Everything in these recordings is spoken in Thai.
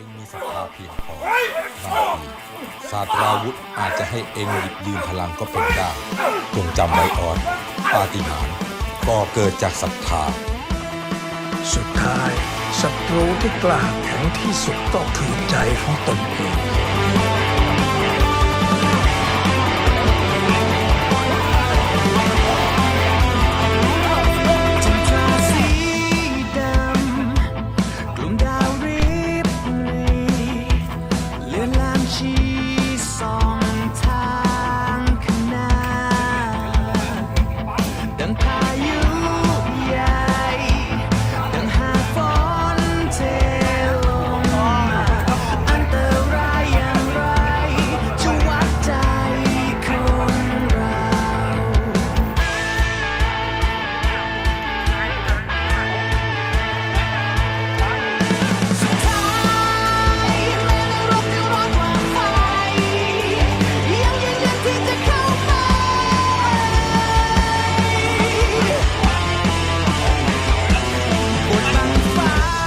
องมีศรัทธาเพียงพอบางทีศาสตราวุธอาจจะให้เองหยิบยืมพลังก็เป็นได้จงจำไว้ออนปาฏิหาริย์ก็เกิดจากศรัทธา สุดท้ายศัตรูที่กล้าแข็งที่สุดก็คือใจของตนเอง လင်းလန်းရှိ น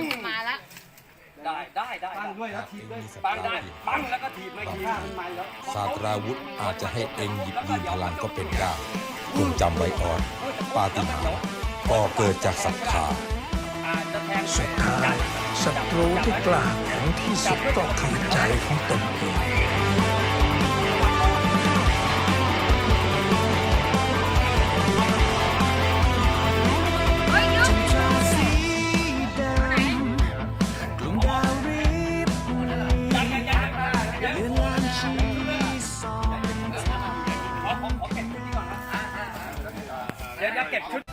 มโครโฟนมาแล้วได้ได้ได้ตั้งด้วยแล้วทีบด้วยปังได้ปังแล้วก็ถีบไม่ถีบศาสตราวุธอาจจะให้เองหยิบยืมพลังก็เป็นได้จงจำไว้ออน ปาฏิหาริย์ก็เกิดจากศรัทธาอาจจะแทงสุดท้ายศัตรูที่กล้าแข็งที่สุดก็คือใจของตนเอง ดนี้ก่อนนะเดี๋ยวจะเก็บชุด